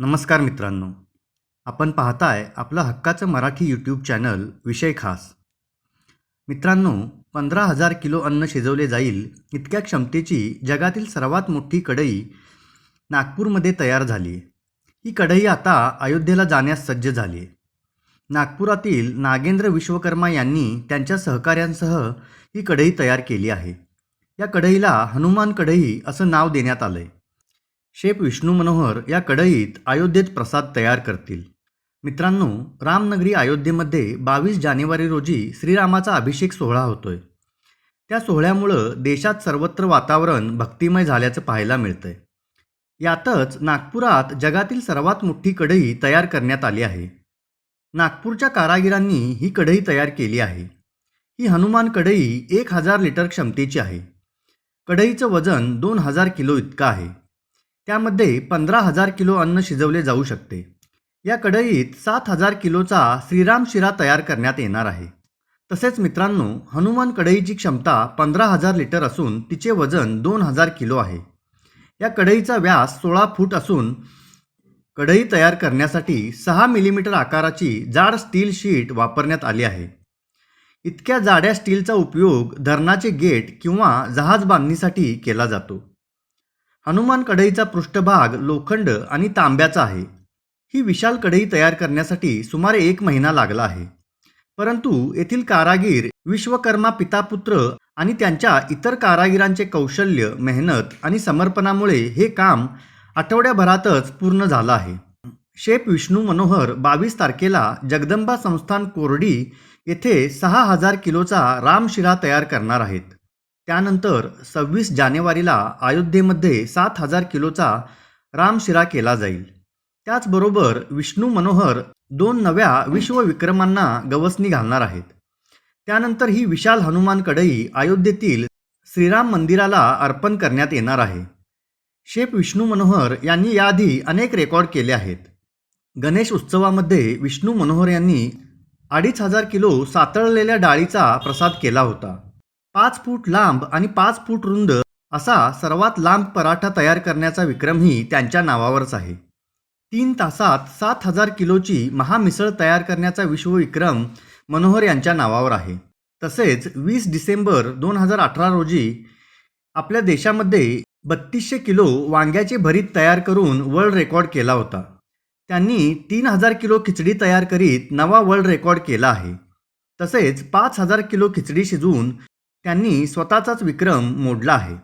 नमस्कार मित्रांनो. आपण पाहताय आपलं हक्काचं मराठी यूट्यूब चॅनल विषय खास. मित्रांनो पंधरा हजार किलो अन्न शिजवले जाईल इतक्या क्षमतेची जगातील सर्वात मोठी कढई नागपूरमध्ये तयार झाली. आहे ही कढई आता अयोध्येला जाण्यास सज्ज झाली. आहे नागपुरातील नागेंद्र विश्वकर्मा यांनी त्यांच्या सहकाऱ्यांसह ही कढई तयार केली आहे. या कढईला हनुमान कढई असं नाव देण्यात आलं आहे शेफ विष्णू मनोहर या कढईत अयोध्येत प्रसाद तयार करतील. मित्रांनो रामनगरी अयोध्येमध्ये बावीस जानेवारी रोजी श्रीरामाचा अभिषेक सोहळा होतोय. त्या सोहळ्यामुळं देशात सर्वत्र वातावरण भक्तिमय झाल्याचं पाहायला मिळतंय. यातच नागपुरात जगातील सर्वात मोठी कढई तयार करण्यात आली आहे. नागपूरच्या कारागिरांनी ही कढई तयार केली आहे. ही हनुमान कढई एक हजार लिटर क्षमतेची आहे. कढईचं वजन दोन हजार किलो इतकं आहे. त्यामध्ये पंधरा हजार किलो अन्न शिजवले जाऊ शकते. या कढईत सात हजार किलोचा श्रीराम शिरा तयार करण्यात येणार आहे. तसेच मित्रांनो हनुमान कढईची क्षमता पंधरा हजार लिटर असून तिचे वजन दोन हजार किलो आहे. या कढईचा व्यास सोळा फूट असून कढई तयार करण्यासाठी सहा मिलीमीटर आकाराची जाड स्टील शीट वापरण्यात आली आहे. इतक्या जाड्या स्टीलचा उपयोग धरणाचे गेट किंवा जहाज बांधणीसाठी केला जातो. हनुमान कढईचा पृष्ठभाग लोखंड आणि तांब्याचा आहे. ही विशाल कढई तयार करण्यासाठी सुमारे एक महिना लागला आहे. परंतु येथील कारागीर विश्वकर्मा पितापुत्र आणि त्यांच्या इतर कारागिरांचे कौशल्य मेहनत आणि समर्पणामुळे हे काम आठवड्याभरातच पूर्ण झालं आहे. शेप विष्णू मनोहर बावीस तारखेला जगदंबा संस्थान कोरडी येथे सहा हजार किलोचा रामशिरा तयार करणार आहेत. त्यानंतर सव्वीस जानेवारीला अयोध्येमध्ये सात हजार किलोचा रामशिरा केला जाईल. त्याचबरोबर विष्णू मनोहर दोन नव्या विश्वविक्रमांना गवसणी घालणार आहेत. त्यानंतर ही विशाल हनुमान कढई अयोध्येतील श्रीराम मंदिराला अर्पण करण्यात येणार आहे. शेफ विष्णू मनोहर यांनी याआधी अनेक रेकॉर्ड केले आहेत. गणेश उत्सवामध्ये विष्णू मनोहर यांनी अडीच हजार किलो सातळलेल्या डाळीचा प्रसाद केला होता. पाच फूट लांब आणि पाच फूट रुंद असा सर्वात लांब पराठा तयार करण्याचा विक्रमही त्यांच्या नावावरच आहे. तीन तासात सात हजार किलोची महामिसळ तयार करण्याचा विश्वविक्रम मनोहर यांच्या नावावर आहे. तसेच वीस डिसेंबर दोन हजार अठरा रोजी आपल्या देशामध्ये बत्तीसशे किलो वांग्याचे भरीत तयार करून वर्ल्ड रेकॉर्ड केला होता. त्यांनी तीन हजार किलो खिचडी तयार करीत नवा वर्ल्ड रेकॉर्ड केला आहे. तसेच पाच हजार किलो खिचडी शिजवून त्यांनी स्वतःचाच विक्रम मोडला आहे.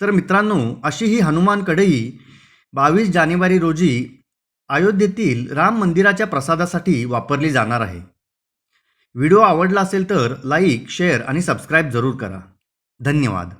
तर मित्रांनो अशी ही हनुमान कढई बावीस जानेवारी रोजी अयोध्येतील राम मंदिराच्या प्रसादासाठी वापरली जाणार आहे. व्हिडिओ आवडला असेल तर लाईक शेअर आणि सबस्क्राईब जरूर करा. धन्यवाद.